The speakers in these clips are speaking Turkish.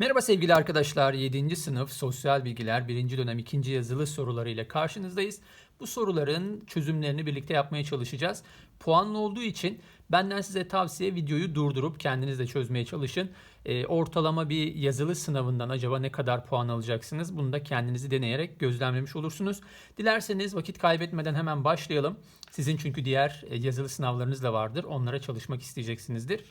Merhaba sevgili arkadaşlar. 7. sınıf sosyal bilgiler 1. dönem 2. yazılı soruları ile karşınızdayız. Bu soruların çözümlerini birlikte yapmaya çalışacağız. Puanlı olduğu için benden size tavsiye videoyu durdurup kendiniz de çözmeye çalışın. E, ortalama bir yazılı sınavından acaba ne kadar puan alacaksınız? Bunu da kendinizi deneyerek gözlemlemiş olursunuz. Dilerseniz vakit kaybetmeden hemen başlayalım. Sizin çünkü diğer e, yazılı sınavlarınız da vardır. Onlara çalışmak isteyeceksinizdir.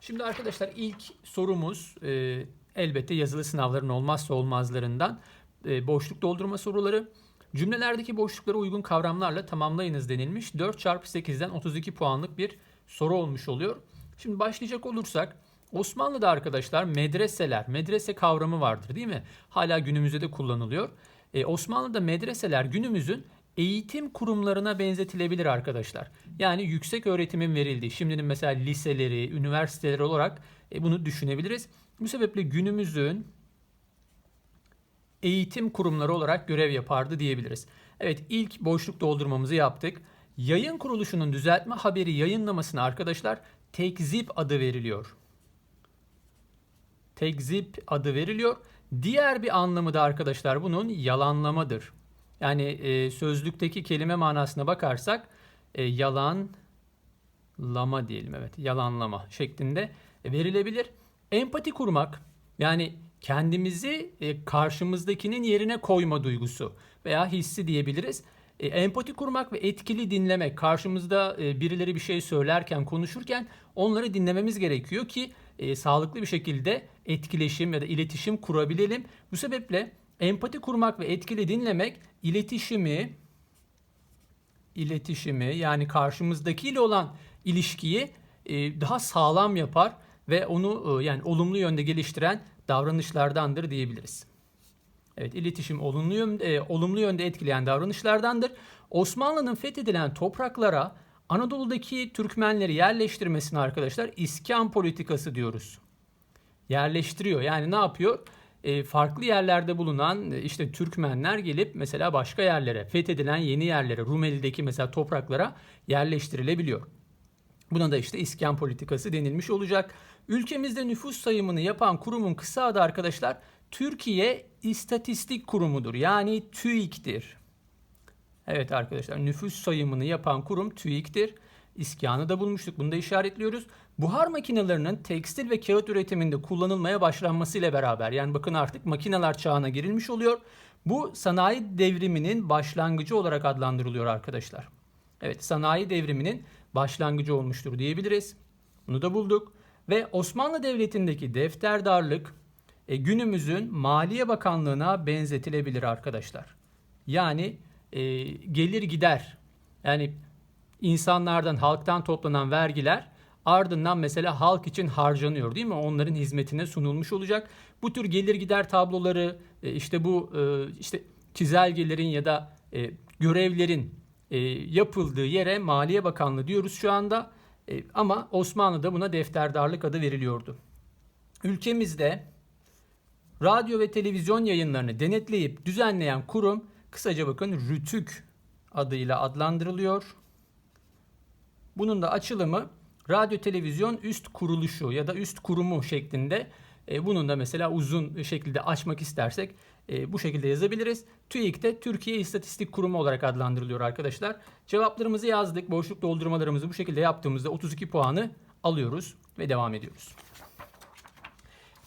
Şimdi arkadaşlar ilk sorumuz e, elbette yazılı sınavların olmazsa olmazlarından e, boşluk doldurma soruları. Cümlelerdeki boşluklara uygun kavramlarla tamamlayınız denilmiş. 4 çarpı 8'den 32 puanlık bir soru olmuş oluyor. Şimdi başlayacak olursak Osmanlı'da arkadaşlar medreseler, medrese kavramı vardır değil mi? Hala günümüzde de kullanılıyor. Ee, Osmanlı'da medreseler günümüzün eğitim kurumlarına benzetilebilir arkadaşlar. Yani yüksek öğretimin verildiği, şimdinin mesela liseleri, üniversiteleri olarak e, bunu düşünebiliriz. Bu sebeple günümüzün eğitim kurumları olarak görev yapardı diyebiliriz. Evet ilk boşluk doldurmamızı yaptık. Yayın kuruluşunun düzeltme haberi yayınlamasına arkadaşlar tekzip adı veriliyor. Tekzip adı veriliyor. Diğer bir anlamı da arkadaşlar bunun yalanlamadır. Yani e, sözlükteki kelime manasına bakarsak e, yalanlama diyelim evet yalanlama şeklinde verilebilir. Empati kurmak yani kendimizi e, karşımızdakinin yerine koyma duygusu veya hissi diyebiliriz. E, empati kurmak ve etkili dinlemek. Karşımızda e, birileri bir şey söylerken, konuşurken onları dinlememiz gerekiyor ki sağlıklı bir şekilde etkileşim ya da iletişim kurabilelim. Bu sebeple empati kurmak ve etkili dinlemek iletişimi iletişimi yani karşımızdakiyle olan ilişkiyi daha sağlam yapar ve onu e, yani olumlu yönde geliştiren davranışlardandır diyebiliriz. Evet, iletişim olumlu yönde, olumlu yönde etkileyen davranışlardandır. Osmanlı'nın fethedilen topraklara Anadolu'daki Türkmenleri yerleştirmesine arkadaşlar iskan politikası diyoruz. Yerleştiriyor. Yani ne yapıyor? E, farklı yerlerde bulunan e, işte Türkmenler gelip mesela başka yerlere, fethedilen yeni yerlere, Rumeli'deki mesela topraklara yerleştirilebiliyor. Buna da işte iskan politikası denilmiş olacak. Ülkemizde nüfus sayımını yapan kurumun kısa adı arkadaşlar Türkiye İstatistik Kurumu'dur. Yani TÜİK'tir. Evet arkadaşlar nüfus sayımını yapan kurum TÜİK'tir. İskanı da bulmuştuk. Bunu da işaretliyoruz. Buhar makinelerinin tekstil ve kağıt üretiminde kullanılmaya başlanmasıyla beraber yani bakın artık makineler çağına girilmiş oluyor. Bu sanayi devriminin başlangıcı olarak adlandırılıyor arkadaşlar. Evet sanayi devriminin başlangıcı olmuştur diyebiliriz. Bunu da bulduk. Ve Osmanlı Devleti'ndeki defterdarlık e, günümüzün Maliye Bakanlığı'na benzetilebilir arkadaşlar. Yani e, gelir gider. Yani insanlardan, halktan toplanan vergiler ardından mesela halk için harcanıyor değil mi? Onların hizmetine sunulmuş olacak. Bu tür gelir gider tabloları e, işte bu e, işte çizelgelerin ya da e, görevlerin e, yapıldığı yere Maliye Bakanlığı diyoruz şu anda. E, ama Osmanlı'da buna defterdarlık adı veriliyordu. Ülkemizde radyo ve televizyon yayınlarını denetleyip düzenleyen kurum kısaca bakın RÜTÜK adıyla adlandırılıyor. Bunun da açılımı radyo televizyon üst kuruluşu ya da üst kurumu şeklinde. E, bunun da mesela uzun şekilde açmak istersek e, bu şekilde yazabiliriz. TÜİK de Türkiye İstatistik Kurumu olarak adlandırılıyor arkadaşlar. Cevaplarımızı yazdık. Boşluk doldurmalarımızı bu şekilde yaptığımızda 32 puanı alıyoruz ve devam ediyoruz.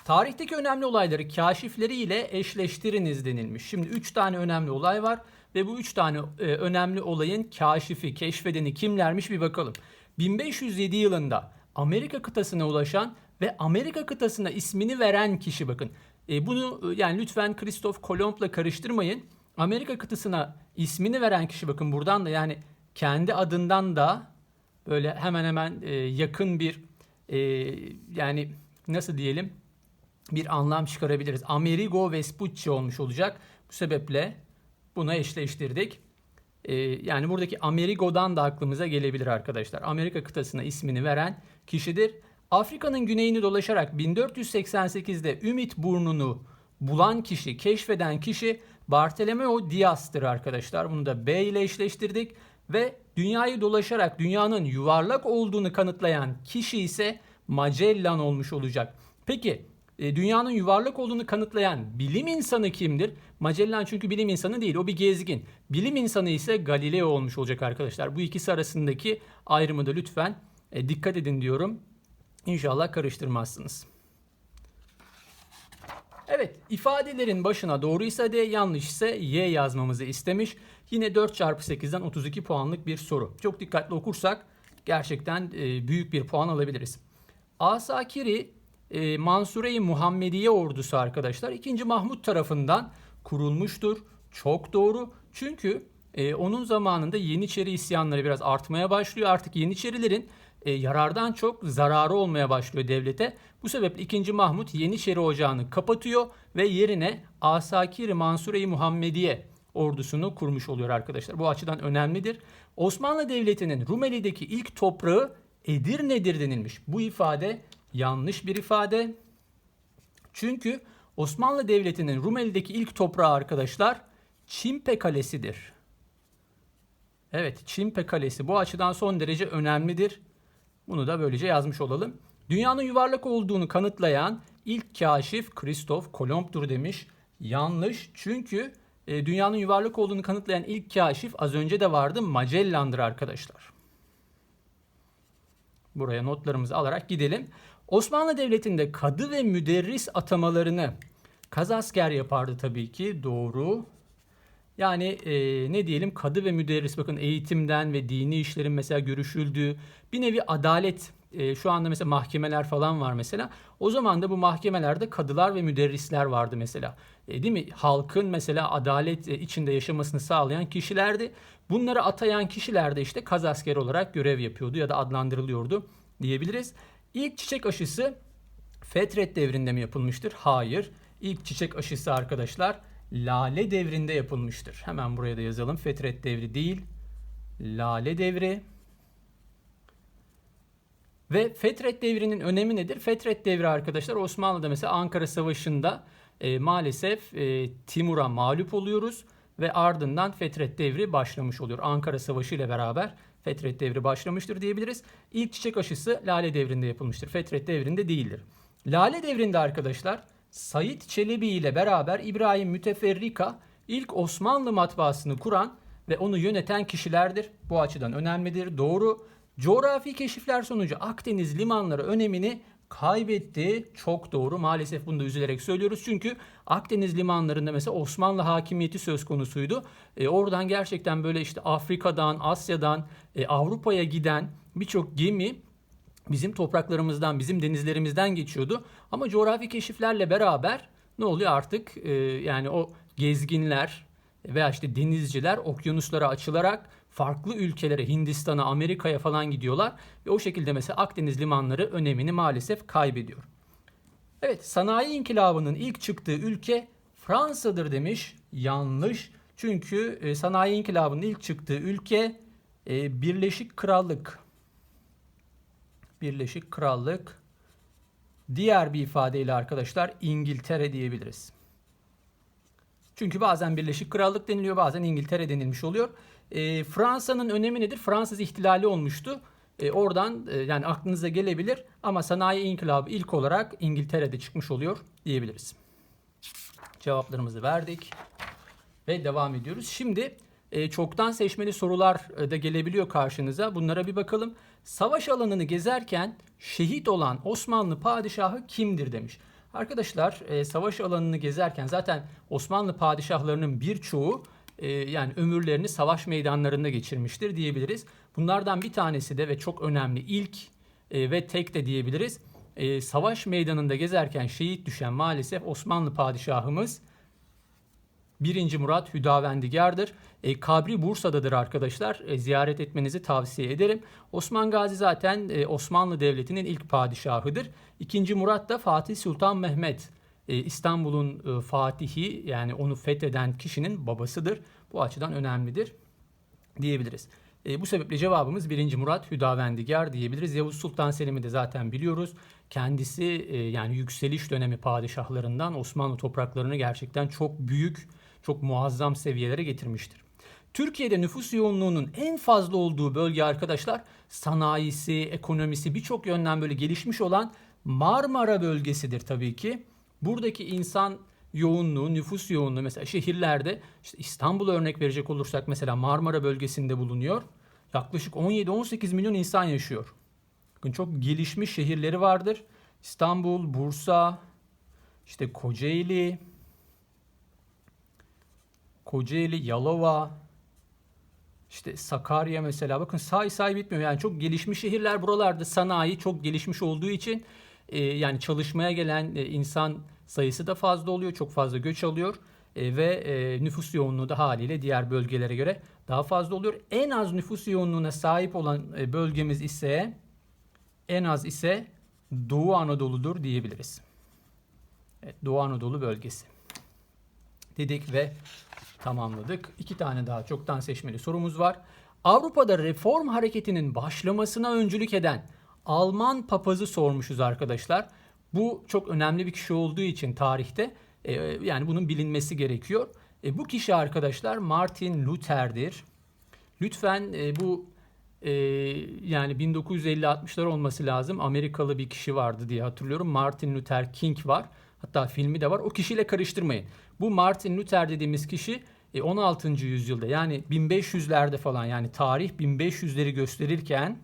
Tarihteki önemli olayları kaşifleri ile eşleştiriniz denilmiş. Şimdi 3 tane önemli olay var ve bu 3 tane e, önemli olayın kaşifi, keşfedeni kimlermiş bir bakalım. 1507 yılında Amerika kıtasına ulaşan ve Amerika kıtasına ismini veren kişi bakın. E, bunu e, yani lütfen Christoph Kolomb'la karıştırmayın. Amerika kıtasına ismini veren kişi bakın buradan da yani kendi adından da böyle hemen hemen e, yakın bir e, yani nasıl diyelim bir anlam çıkarabiliriz. Amerigo Vespucci olmuş olacak. Bu sebeple buna eşleştirdik. Ee, yani buradaki Amerigo'dan da aklımıza gelebilir arkadaşlar. Amerika kıtasına ismini veren kişidir. Afrika'nın güneyini dolaşarak 1488'de Ümit burnunu bulan kişi, keşfeden kişi Bartolomeo Diaz'tır arkadaşlar. Bunu da B ile eşleştirdik ve dünyayı dolaşarak dünyanın yuvarlak olduğunu kanıtlayan kişi ise Magellan olmuş olacak. Peki E, dünyanın yuvarlak olduğunu kanıtlayan bilim insanı kimdir? Magellan çünkü bilim insanı değil, o bir gezgin. Bilim insanı ise Galileo olmuş olacak arkadaşlar. Bu ikisi arasındaki ayrımı da lütfen e, dikkat edin diyorum. İnşallah karıştırmazsınız. Evet ifadelerin başına doğruysa D yanlış ise Y yazmamızı istemiş. Yine 4 çarpı 8'den 32 puanlık bir soru. Çok dikkatli okursak gerçekten e, büyük bir puan alabiliriz. Asakiri e, Mansure-i Muhammediye ordusu arkadaşlar 2. Mahmut tarafından kurulmuştur. Çok doğru. Çünkü e, onun zamanında Yeniçeri isyanları biraz artmaya başlıyor. Artık Yeniçerilerin e, yarardan çok zararı olmaya başlıyor devlete. Bu sebeple 2. Mahmut Yeniçeri Ocağı'nı kapatıyor ve yerine Asakir Mansure-i Muhammediye ordusunu kurmuş oluyor arkadaşlar. Bu açıdan önemlidir. Osmanlı Devleti'nin Rumeli'deki ilk toprağı Edirne'dir denilmiş. Bu ifade yanlış bir ifade. Çünkü Osmanlı Devleti'nin Rumeli'deki ilk toprağı arkadaşlar Çimpe Kalesi'dir. Evet, Çimpe Kalesi bu açıdan son derece önemlidir. Bunu da böylece yazmış olalım. Dünyanın yuvarlak olduğunu kanıtlayan ilk kaşif Kristof Kolomb'dur demiş. Yanlış çünkü e, dünyanın yuvarlak olduğunu kanıtlayan ilk kaşif az önce de vardı Magellan'dır arkadaşlar. Buraya notlarımızı alarak gidelim. Osmanlı Devleti'nde kadı ve müderris atamalarını kazasker yapardı tabii ki. Doğru. Yani e, ne diyelim kadı ve müderris bakın eğitimden ve dini işlerin mesela görüşüldüğü bir nevi adalet e, şu anda mesela mahkemeler falan var mesela. O zaman da bu mahkemelerde kadılar ve müderrisler vardı mesela. E, değil mi? Halkın mesela adalet e, içinde yaşamasını sağlayan kişilerdi. Bunları atayan kişiler de işte kaz asker olarak görev yapıyordu ya da adlandırılıyordu diyebiliriz. İlk çiçek aşısı Fetret devrinde mi yapılmıştır? Hayır. İlk çiçek aşısı arkadaşlar Lale devrinde yapılmıştır. Hemen buraya da yazalım. Fetret devri değil. Lale devri. Ve Fetret devrinin önemi nedir? Fetret devri arkadaşlar Osmanlı'da mesela Ankara Savaşı'nda e, maalesef e, Timur'a mağlup oluyoruz ve ardından Fetret devri başlamış oluyor. Ankara Savaşı ile beraber Fetret devri başlamıştır diyebiliriz. İlk çiçek aşısı Lale devrinde yapılmıştır. Fetret devrinde değildir. Lale devrinde arkadaşlar Said Çelebi ile beraber İbrahim Müteferrika ilk Osmanlı matbaasını kuran ve onu yöneten kişilerdir. Bu açıdan önemlidir. Doğru. Coğrafi keşifler sonucu Akdeniz limanları önemini kaybetti. Çok doğru. Maalesef bunu da üzülerek söylüyoruz. Çünkü Akdeniz limanlarında mesela Osmanlı hakimiyeti söz konusuydu. E, oradan gerçekten böyle işte Afrika'dan, Asya'dan, e, Avrupa'ya giden birçok gemi bizim topraklarımızdan, bizim denizlerimizden geçiyordu. Ama coğrafi keşiflerle beraber ne oluyor artık? E, yani o gezginler veya işte denizciler okyanuslara açılarak farklı ülkelere, Hindistan'a, Amerika'ya falan gidiyorlar. Ve o şekilde mesela Akdeniz limanları önemini maalesef kaybediyor. Evet, sanayi inkılabının ilk çıktığı ülke Fransa'dır demiş. Yanlış. Çünkü e, sanayi inkılabının ilk çıktığı ülke e, Birleşik Krallık. Birleşik Krallık. Diğer bir ifadeyle arkadaşlar İngiltere diyebiliriz. Çünkü bazen Birleşik Krallık deniliyor, bazen İngiltere denilmiş oluyor. E, Fransa'nın önemi nedir? Fransız ihtilali olmuştu. E, oradan e, yani aklınıza gelebilir ama sanayi inkılabı ilk olarak İngiltere'de çıkmış oluyor diyebiliriz. Cevaplarımızı verdik ve devam ediyoruz. Şimdi e, çoktan seçmeli sorular e, da gelebiliyor karşınıza. Bunlara bir bakalım. Savaş alanını gezerken şehit olan Osmanlı padişahı kimdir demiş. Arkadaşlar e, savaş alanını gezerken zaten Osmanlı padişahlarının birçoğu e, yani ömürlerini savaş meydanlarında geçirmiştir diyebiliriz. Bunlardan bir tanesi de ve çok önemli ilk e, ve tek de diyebiliriz. E, savaş meydanında gezerken şehit düşen maalesef Osmanlı padişahımız 1. Murat Hüdavendigar'dır. E, kabri Bursa'dadır arkadaşlar. E, ziyaret etmenizi tavsiye ederim. Osman Gazi zaten e, Osmanlı Devleti'nin ilk padişahıdır. 2. Murat da Fatih Sultan Mehmet. E, İstanbul'un e, fatihi yani onu fetheden kişinin babasıdır. Bu açıdan önemlidir diyebiliriz. E, bu sebeple cevabımız 1. Murat Hüdavendigar diyebiliriz. Yavuz Sultan Selim'i de zaten biliyoruz. Kendisi e, yani yükseliş dönemi padişahlarından Osmanlı topraklarını gerçekten çok büyük, çok muazzam seviyelere getirmiştir. Türkiye'de nüfus yoğunluğunun en fazla olduğu bölge arkadaşlar sanayisi, ekonomisi birçok yönden böyle gelişmiş olan Marmara bölgesidir tabii ki. Buradaki insan yoğunluğu, nüfus yoğunluğu mesela şehirlerde işte İstanbul örnek verecek olursak mesela Marmara bölgesinde bulunuyor. Yaklaşık 17-18 milyon insan yaşıyor. Bakın çok gelişmiş şehirleri vardır. İstanbul, Bursa, işte Kocaeli, Kocaeli, Yalova, işte Sakarya mesela bakın say say bitmiyor. Yani çok gelişmiş şehirler buralarda sanayi çok gelişmiş olduğu için e, yani çalışmaya gelen e, insan sayısı da fazla oluyor. Çok fazla göç alıyor e, ve e, nüfus yoğunluğu da haliyle diğer bölgelere göre daha fazla oluyor. En az nüfus yoğunluğuna sahip olan e, bölgemiz ise en az ise Doğu Anadolu'dur diyebiliriz. Evet, Doğu Anadolu bölgesi. Dedik ve tamamladık. İki tane daha çoktan seçmeli sorumuz var. Avrupa'da reform hareketinin başlamasına öncülük eden Alman papazı sormuşuz arkadaşlar. Bu çok önemli bir kişi olduğu için tarihte e, yani bunun bilinmesi gerekiyor. E, bu kişi arkadaşlar Martin Luther'dir. Lütfen e, bu e, yani 1950-60'lar olması lazım. Amerikalı bir kişi vardı diye hatırlıyorum. Martin Luther King var. Hatta filmi de var. O kişiyle karıştırmayın. Bu Martin Luther dediğimiz kişi 16. yüzyılda yani 1500'lerde falan yani tarih 1500'leri gösterirken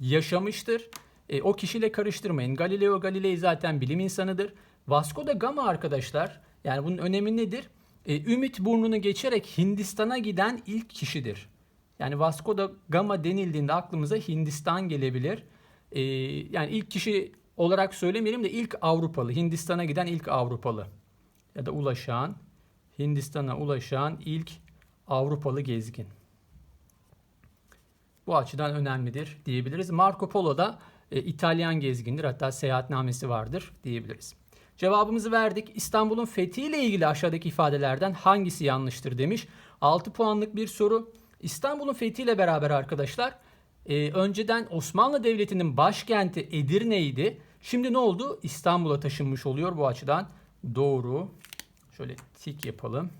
yaşamıştır. E, o kişiyle karıştırmayın. Galileo Galilei zaten bilim insanıdır. Vasco da Gama arkadaşlar yani bunun önemi nedir? E, Ümit burnunu geçerek Hindistan'a giden ilk kişidir. Yani Vasco da Gama denildiğinde aklımıza Hindistan gelebilir. E, yani ilk kişi olarak söylemeyelim de ilk Avrupalı, Hindistan'a giden ilk Avrupalı ya da ulaşan, Hindistan'a ulaşan ilk Avrupalı gezgin. Bu açıdan önemlidir diyebiliriz. Marco Polo da e, İtalyan gezgindir. Hatta seyahatnamesi vardır diyebiliriz. Cevabımızı verdik. İstanbul'un fethiyle ilgili aşağıdaki ifadelerden hangisi yanlıştır demiş. 6 puanlık bir soru. İstanbul'un fethiyle beraber arkadaşlar e, önceden Osmanlı Devleti'nin başkenti Edirne'ydi. Şimdi ne oldu? İstanbul'a taşınmış oluyor bu açıdan. Doğru. Şöyle tik yapalım.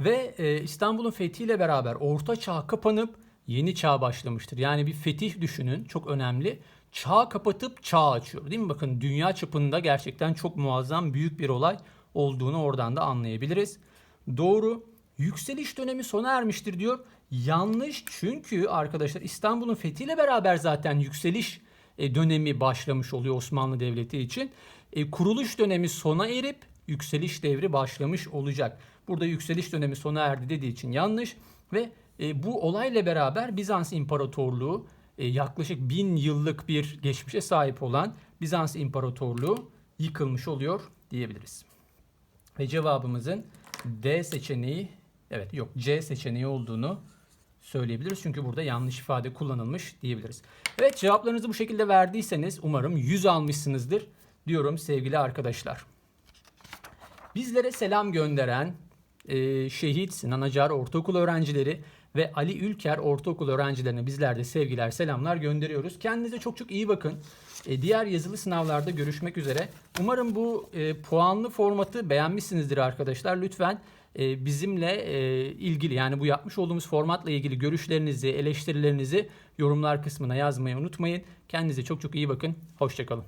Ve e, İstanbul'un fethiyle beraber Orta Çağ kapanıp yeni çağ başlamıştır. Yani bir fetih düşünün çok önemli. Çağ kapatıp çağ açıyor değil mi? Bakın dünya çapında gerçekten çok muazzam büyük bir olay olduğunu oradan da anlayabiliriz. Doğru. Yükseliş dönemi sona ermiştir diyor. Yanlış çünkü arkadaşlar İstanbul'un fethiyle beraber zaten yükseliş dönemi başlamış oluyor Osmanlı Devleti için. E, kuruluş dönemi sona erip yükseliş devri başlamış olacak. Burada yükseliş dönemi sona erdi dediği için yanlış ve e, bu olayla beraber Bizans İmparatorluğu e, yaklaşık bin yıllık bir geçmişe sahip olan Bizans İmparatorluğu yıkılmış oluyor diyebiliriz. Ve cevabımızın D seçeneği evet yok C seçeneği olduğunu söyleyebiliriz. Çünkü burada yanlış ifade kullanılmış diyebiliriz. Evet cevaplarınızı bu şekilde verdiyseniz umarım 100 almışsınızdır diyorum sevgili arkadaşlar. Bizlere selam gönderen e, Şehit Sinan Acar Ortaokul öğrencileri ve Ali Ülker Ortaokul öğrencilerine bizler de sevgiler, selamlar gönderiyoruz. Kendinize çok çok iyi bakın. E, diğer yazılı sınavlarda görüşmek üzere. Umarım bu e, puanlı formatı beğenmişsinizdir arkadaşlar. Lütfen e, bizimle e, ilgili yani bu yapmış olduğumuz formatla ilgili görüşlerinizi, eleştirilerinizi yorumlar kısmına yazmayı unutmayın. Kendinize çok çok iyi bakın. Hoşçakalın.